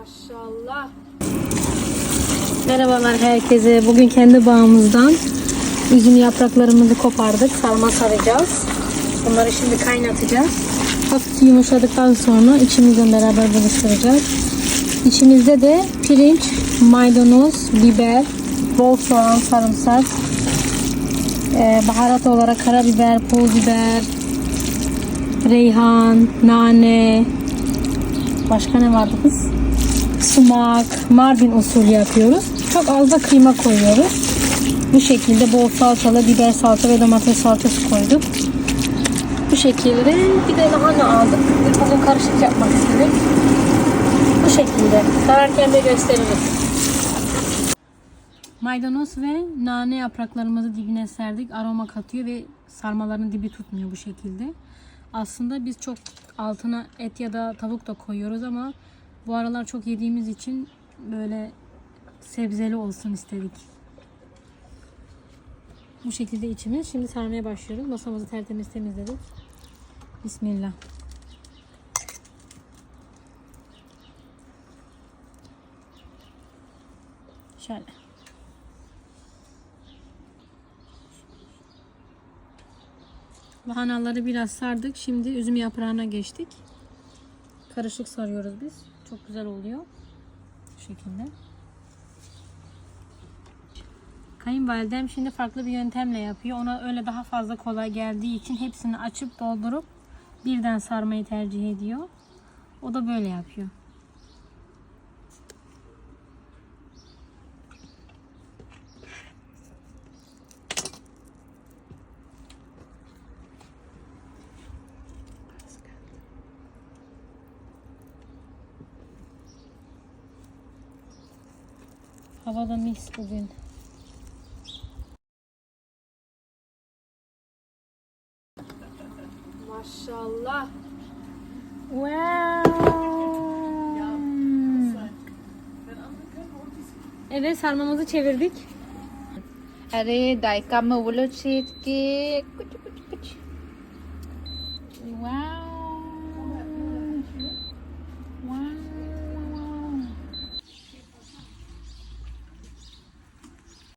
Maşallah. Merhabalar herkese. Bugün kendi bağımızdan üzüm yapraklarımızı kopardık. Sarma saracağız. Bunları şimdi kaynatacağız. Hafif yumuşadıktan sonra içimizle beraber buluşturacağız. İçimizde de pirinç, maydanoz, biber, bol soğan, sarımsak, ee, baharat olarak karabiber, pul biber, reyhan, nane, başka ne vardı kız? Sumak, Mardin usulü yapıyoruz. Çok az da kıyma koyuyoruz. Bu şekilde bol salçalı biber salça ve domates salçası koyduk. Bu şekilde bir de lahana aldık. Bugün karışık yapmak istedik. Bu şekilde. Sararken de gösteririz. Maydanoz ve nane yapraklarımızı dibine serdik. Aroma katıyor ve sarmaların dibi tutmuyor bu şekilde. Aslında biz çok altına et ya da tavuk da koyuyoruz ama bu aralar çok yediğimiz için böyle sebzeli olsun istedik. Bu şekilde içimiz. Şimdi sarmaya başlıyoruz. Masamızı tertemiz temizledik. Bismillah. Şöyle. Lahanaları biraz sardık. Şimdi üzüm yaprağına geçtik. Karışık sarıyoruz biz. Çok güzel oluyor. Bu şekilde. Kayınvalidem şimdi farklı bir yöntemle yapıyor. Ona öyle daha fazla kolay geldiği için hepsini açıp doldurup birden sarmayı tercih ediyor. O da böyle yapıyor. Havada mis bugün. Maşallah. Wow. Evet sarmamızı çevirdik. Dai kamu bulu chit ki. Wow.